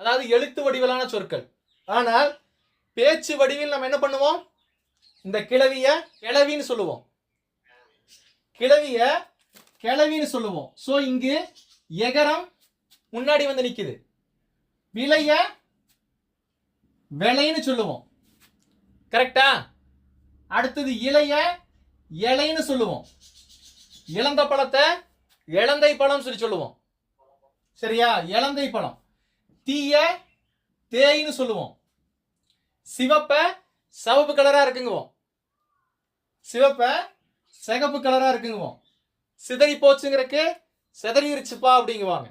அதாவது எழுத்து வடிவிலான சொற்கள். ஆனால் பேச்சு வடிவில் நம்ம என்ன பண்ணுவோம்? இந்த கிளவிய கிளவின்னு சொல்லுவோம். கிளவிய கிளவின்னு சொல்லுவோம். ஸோ இங்கு எகரம் முன்னாடி வந்து நிக்குது. விலைய விலைன்னு சொல்லுவோம். கரெக்டா அடுத்தது இலைய இலைன்னு சொல்லுவோம். இளந்த பழத்தை இளந்தை பழம் சொல்லி சொல்லுவோம். சரியா? இளந்தை பழம். தீய தேயின்னு சொல்லுவோம். சிவப்ப சிவப்பு கலரா இருக்குங்குவோம். சிவப்ப சிகப்பு கலரா இருக்குங்குவோம். சிதறி போச்சுங்கிறக்கு சிதறிருச்சுப்பா அப்படிங்குவாங்க.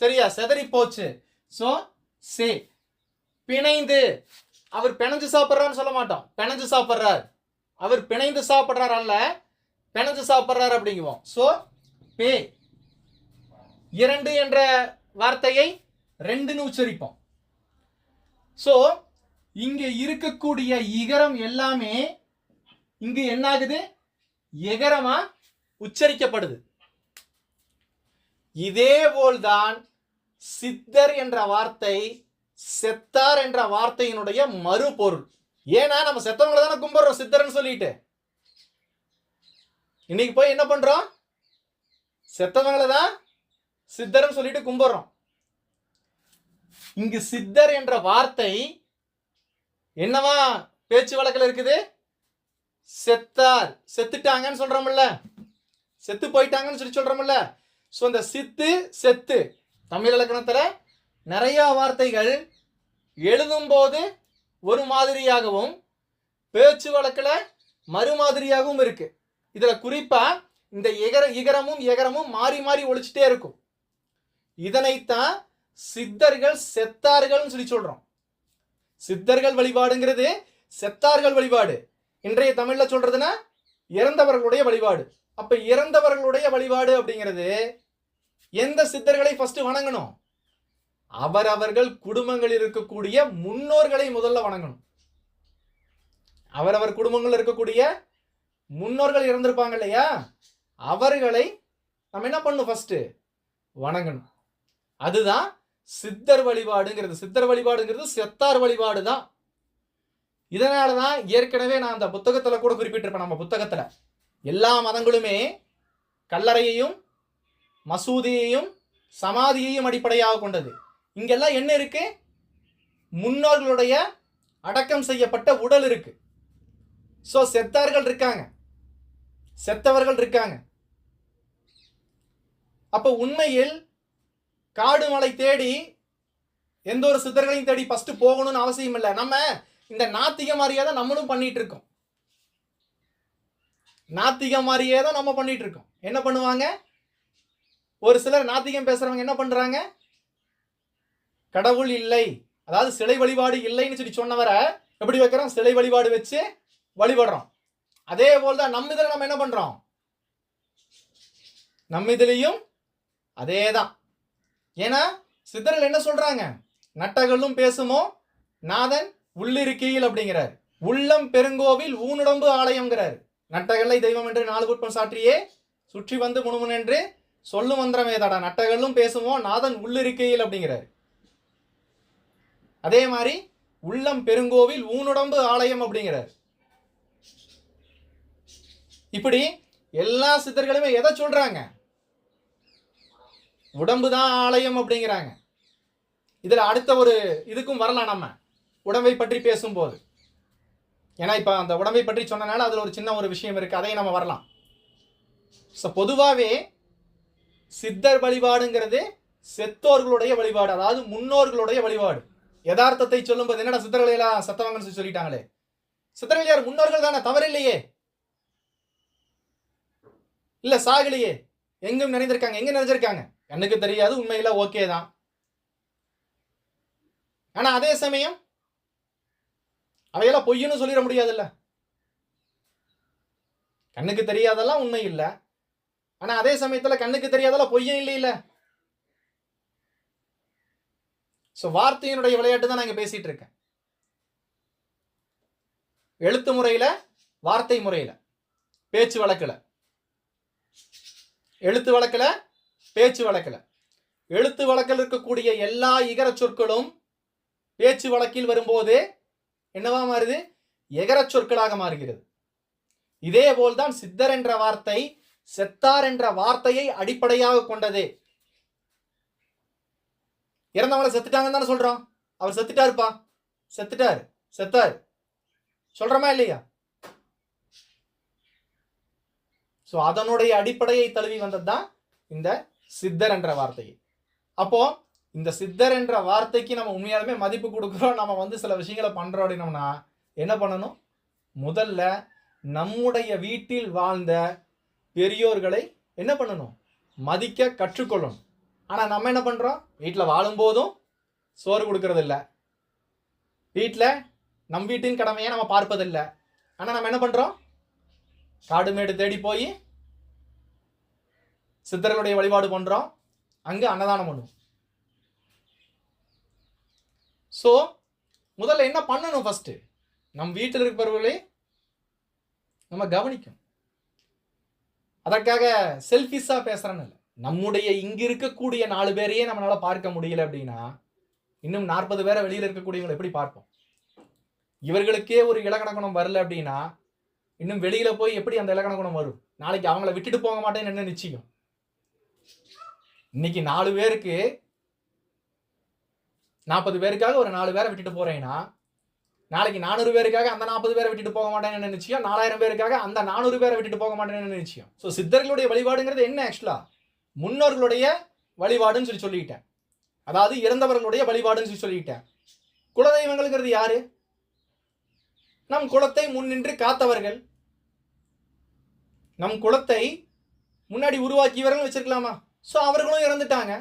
சரியா? சிதறி போச்சு. So say பிணைந்து. அவர் பிணைஞ்சு சாப்பிட்றான்னு சொல்ல மாட்டோம். பிணைஞ்சு சாப்பிட்றார். அவர் பிணைந்து சாப்பிட்றார் அல்ல பிணைஞ்சு சாப்பிட்றார் அப்படிங்குவோம். ஸோ பே இரண்டு என்ற வார்த்தையை ரெண்டுன்னு உச்சரிப்போம். ஸோ இங்கே இருக்கக்கூடிய இகரம் எல்லாமே இங்கு என்ன ஆகுது எகரமா உச்சரிக்கப்படுது. இதே போல்தான் சித்தர் என்ற வார்த்தை செத்தார் என்ற வார்த்தையினுடைய மறுபொருள். ஏன்னா நம்ம செத்தவங்களை தானே கும்பிடுறோம் சித்தர்னு சொல்லிட்டு. இன்னைக்கு போய் என்ன பண்றோம்? செத்தவங்களை தான் சித்தர்னு சொல்லிட்டு கும்பிடுறோம். இங்கு சித்தர் என்ற வார்த்தை என்னவா பேச்சு வழக்கில் இருக்குது? செத்தார். செத்துட்டாங்கன்னு சொல்றோம்ல. செத்து போயிட்டாங்கன்னு சொல்லி சொல்றோம்ல. ஸோ இந்த சித்து செத்து தமிழ் இலக்கணத்தில் நிறைய வார்த்தைகள் எழுதும்போது ஒரு மாதிரியாகவும் பேச்சு வழக்கில் மறு மாதிரியாகவும் இருக்கு. இதில் குறிப்பாக இந்த இகர இகரமும் எகரமும் மாறி மாறி ஒழிச்சிட்டே இருக்கும். இதனைத்தான் சித்தர்கள் செத்தார்கள்னு சொல்லி சொல்றோம். சித்தர்கள் வழிபாடுங்கிறது செத்தார்கள் வழிபாடு. இன்றைய தமிழ்ல சொல்றதுன்னா இறந்தவர்களுடைய வழிபாடு. அப்ப இறந்தவர்களுடைய வழிபாடு அப்படிங்கிறது எந்த சித்தர்களை ஃபர்ஸ்ட் வணங்கணும்? அவரவர்கள் குடும்பங்களில் இருக்கக்கூடிய முன்னோர்களை முதல்ல வணங்கணும். அவரவர் குடும்பங்களில் இருக்கக்கூடிய முன்னோர்கள் இறந்திருப்பாங்க இல்லையா? அவர்களை நம்ம என்ன பண்ணணும் ஃபர்ஸ்ட் வணங்கணும். அதுதான் சித்தர் வழிபாடுங்கிறது. சித்தர் வழிபாடுங்கிறது செத்தார் வழிபாடு தான் இதனால தான் ஏற்கனவே நான் அந்த புத்தகத்தில் கூட குறிப்பிட்டிருப்பேன் நம்ம புத்தகத்தில். எல்லா மதங்களுமே கல்லறையையும் மசூதியையும் சமாதியையும் அடிப்படையாக கொண்டது. இங்கெல்லாம் என்ன இருக்கு? முன்னோர்களுடைய அடக்கம் செய்யப்பட்ட உடல் இருக்கு. ஸோ செத்தார்கள் இருக்காங்க. செத்தவர்கள் இருக்காங்க. அப்போ உண்மையில் காடு மலை தேடி எந்த ஒரு சித்தர்களையும் தேடி ஃபஸ்ட்டு போகணும்னு அவசியம் இல்லை. நம்ம இந்த நாத்திக மாதிரியே தான் நம்மளும் பண்ணிட்டு இருக்கோம். நாத்திக மாதிரியே தான் நம்ம பண்ணிட்டு இருக்கோம். என்ன பண்ணுவாங்க? ஒரு சிலர் நாத்திகம் பேசுறவங்க என்ன பண்றாங்க? கடவுள் இல்லை. அதாவது சிலை வழிபாடு இல்லைன்னு சொல்லி சொன்னவரை எப்படி வைக்கிறோம்? சிலை வழிபாடு வச்சு வழிபடுறோம். அதே போல் தான் நம்ம இதில் நம்ம என்ன பண்றோம்? நம்ம இதுலேயும் அதே தான் ஏன்னா சித்தர்கள் என்ன சொல்றாங்க? நட்டகளும் பேசுமோ? நாதன் உள்ளிருக்கையில் அப்படிங்கிறார். உள்ளம் பெருங்கோவில் ஊனுடம்பு ஆலயம்ங்கிறார். நட்டகளை தெய்வம் என்று நாலு குட்பம் சாற்றியே சுற்றி வந்து முணுமுன் என்று சொல்லும் மந்திரமே தடா. நட்டகளும் பேசுமோ? நாதன் உள்ளிருக்கையில் அப்படிங்கிறார். அதே மாதிரி உள்ளம் பெருங்கோவில் ஊனுடம்பு ஆலயம் அப்படிங்கிறார். இப்படி எல்லா சித்தர்களுமே எதை சொல்றாங்க? உடம்பு தான் ஆலயம் அப்படிங்கிறாங்க. இதில் அடுத்த ஒரு இதுக்கும் வரலாம் நம்ம. உடம்பை பற்றி பேசும்போது. ஏன்னா இப்போ அந்த உடம்பை பற்றி சொன்னனால அதில் ஒரு சின்ன ஒரு விஷயம் இருக்குது அதையும் நம்ம வரலாம். ஸோ பொதுவாகவே சித்தர் வழிபாடுங்கிறது செத்தோர்களுடைய வழிபாடு அதாவது முன்னோர்களுடைய வழிபாடு. யதார்த்தத்தை சொல்லும்போது என்னடா சித்தர்களை எல்லாம் சொல்லி சொல்லிட்டாங்களே? சித்தர்கள் யார்? முன்னோர்கள் தானே தவறு இல்லையே சாகலையே. எங்கும் நினைந்திருக்காங்க எங்கே நிறைஞ்சிருக்காங்க? எனக்கு தெரியாது உண்மையில ஓகே தான். ஆனா அதே சமயம் அவையெல்லாம் பொய்யன்னு சொல்லிட முடியாதுல்ல. கண்ணுக்கு தெரியாதெல்லாம் உண்மை இல்லை. ஆனா அதே சமயத்துல கண்ணுக்கு தெரியாதெல்லாம் பொய்யும் இல்லை இல்ல. ஸோ வார்த்தையினுடைய விளையாட்டு தான் நான் பேசிட்டு இருக்கேன். எழுத்து முறையில வார்த்தை முறையில பேச்சு வழக்குல. எழுத்து வழக்குல பேச்சு வழக்கில். எழுத்து வழக்கில் இருக்கக்கூடிய எல்லா இகர சொற்களும் பேச்சு வழக்கில் வரும்போது என்னவா மாறுது? எகர சொற்களாக மாறுகிறது. இதே போல்தான் சித்தர் என்ற வார்த்தை செத்தார் என்ற வார்த்தையை அடிப்படையாக கொண்டது. இறந்தவங்களை செத்துட்டாங்கன்னு தானே சொல்றோம். அவர் செத்துட்டாருப்பா. செத்துட்டார். செத்தார். சொல்றோமா இல்லையா? ஸோ அதனுடைய அடிப்படையை தழுவி வந்தது தான் இந்த சித்தர் என்ற வார்த்தை அப்போ இந்த சித்தர் என்ற வார்த்தைக்கு நம்ம உண்மையாலுமே மதிப்பு கொடுக்குறோம். நம்ம வந்து சில விஷயங்களை பண்ணுறோம் அப்படின்னோம்னா என்ன பண்ணணும்? முதல்ல நம்முடைய வீட்டில் வாழ்ந்த பெரியோர்களை என்ன பண்ணணும்? மதிக்க கற்றுக்கொள்ளணும். ஆனால் நம்ம என்ன பண்ணுறோம் வீட்டில் வாழும்போதும் சோறு கொடுக்கறதில்ல. வீட்டில் நம் வீட்டின் கடமையை நம்ம பார்ப்பதில்லை. ஆனால் நம்ம என்ன பண்ணுறோம் காடு மேடு தேடி போய் சித்தர்களுடைய வழிபாடு பண்ணுறோம் அங்கே அன்னதானம் பண்ணுவோம். ஸோ முதல்ல என்ன பண்ணணும் ஃபஸ்ட்டு நம் வீட்டில் இருக்கிறவர்களே நம்ம கவனிக்கணும். அதற்காக செல்ஃபிஷாக பேசுகிறேன்னு இல்லை. நம்முடைய இங்கே இருக்கக்கூடிய நாலு பேரையே நம்மளால் பார்க்க முடியல அப்படின்னா இன்னும் நாற்பது பேரை வெளியில் இருக்கக்கூடியவங்களை எப்படி பார்ப்போம்? இவர்களுக்கே ஒரு இலக்கண குணம் வரல அப்படின்னா இன்னும் வெளியில் போய் எப்படி அந்த இலக்கண குணம் வரும்? நாளைக்கு அவங்கள விட்டுட்டு போக மாட்டேன்னு என்ன நிச்சயம்? இன்னைக்கு நாலு பேருக்கு நாற்பது பேருக்காக ஒரு நாலு பேரை விட்டுட்டு போறேன்னா நாளைக்கு நானூறு பேருக்காக அந்த நாற்பது பேரை விட்டுட்டு போக மாட்டேன்னு என்ன நிச்சயம்? நாலாயிரம் பேருக்காக அந்த நானூறு பேரை விட்டுட்டு போக மாட்டேன்னு என்ன நிச்சயம்? ஸோ சித்தர்களுடைய வழிபாடுங்கிறது என்ன ஆக்சுவலா முன்னோர்களுடைய வழிபாடுன்னு சொல்லி சொல்லிக்கிட்டேன். அதாவது இறந்தவர்களுடைய வழிபாடுன்னு சொல்லி சொல்லிக்கிட்டேன். குலதெய்வங்கள்ங்கிறது யாரு? நம் குலத்தை முன்னின்று காத்தவர்கள். நம் குலத்தை முன்னாடி உருவாக்கியவர்கள் வச்சிருக்கலாமா? ஸோ அவர்களும் இறந்துட்டாங்க.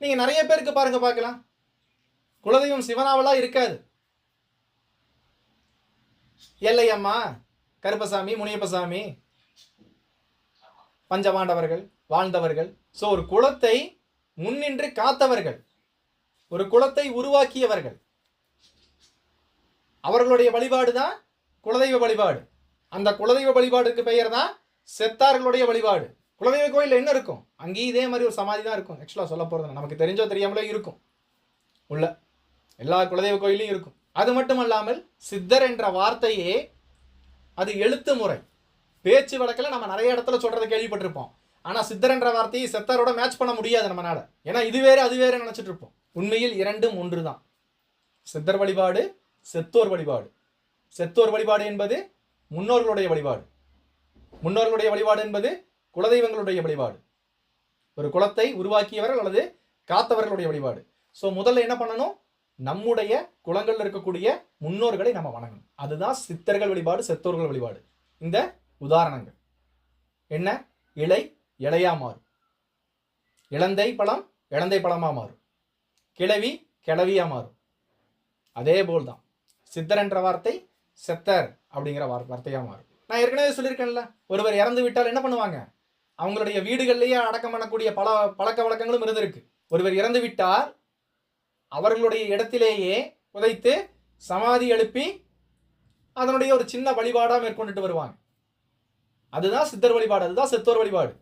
நீங்கள் நிறைய பேருக்கு பாருங்க பார்க்கலாம். குலதெய்வம் சிவனாவலாக இருக்காது. எல்லையம்மா கருப்பசாமி முனியப்பசாமி பஞ்சபாண்டவர்கள் வாழ்ந்தவர்கள். ஸோ ஒரு குலத்தை முன்னின்று காத்தவர்கள். ஒரு குலத்தை உருவாக்கியவர்கள். அவர்களுடைய வழிபாடு தான் குலதெய்வ வழிபாடு. அந்த குலதெய்வ வழிபாடுக்கு பெயர் தான் செத்தார்களுடைய வழிபாடு. குலதெய்வ கோயிலில் என்ன இருக்கும்? அங்கேயும் இதே மாதிரி ஒரு சமாதி தான் இருக்கும். ஆக்சுவலாக சொல்ல போகிறது நமக்கு தெரிஞ்சோ தெரியாமலே இருக்கும். உள்ள எல்லா குலதெய்வ கோயிலையும் இருக்கும். அது மட்டும் அல்லாமல் சித்தர் என்ற வார்த்தையே அது எழுத்து முறை. பேச்சு வழக்கில் நம்ம நிறைய இடத்துல சொல்கிறத கேள்விப்பட்டிருப்போம். ஆனால் சித்தர் என்ற வார்த்தையை செத்தரோட மேட்ச் பண்ண முடியாது நம்மனால. ஏன்னா இது வேறு அது வேறு நினச்சிட்டு இருப்போம். உண்மையில் இரண்டும் ஒன்று தான் சித்தர் வழிபாடு செத்தோர் வழிபாடு. செத்தோர் வழிபாடு என்பது முன்னோர்களுடைய வழிபாடு. முன்னோர்களுடைய வழிபாடு என்பது குலதெய்வங்களுடைய வழிபாடு. ஒரு குலத்தை உருவாக்கியவர்கள் அல்லது காத்தவர்களுடைய வழிபாடு. ஸோ முதல்ல என்ன பண்ணணும்? நம்முடைய குளங்களில் இருக்கக்கூடிய முன்னோர்களை நம்ம வணங்கணும். அதுதான் சித்தர்கள் வழிபாடு செத்தோர்கள் வழிபாடு. இந்த உதாரணங்கள். என்ன? இலை இலையா மாறும். இளந்தை பழம் இளந்தை பழமாக மாறும். கிழவி கிளவியாக மாறும். அதே போல் தான். சித்தர் என்ற வார்த்தை செத்தர் அப்படிங்கிற வார் வார்த்தையா மாறும். நான் ஏற்கனவே சொல்லியிருக்கேன்ல. ஒருவர் இறந்து விட்டால் என்ன பண்ணுவாங்க? அவங்களுடைய வீடுகள்லேயே அடக்கம் பண்ணக்கூடிய பல பழக்க வழக்கங்களும் இருந்திருக்கு. ஒருவர் இறந்து விட்டார். அவர்களுடைய இடத்திலேயே புதைத்து சமாதி எழுப்பி அதனுடைய ஒரு சின்ன வழிபாடாக மேற்கொண்டுட்டு வருவாங்க. அதுதான் சித்தர் வழிபாடு அதுதான் செத்தோர் வழிபாடு.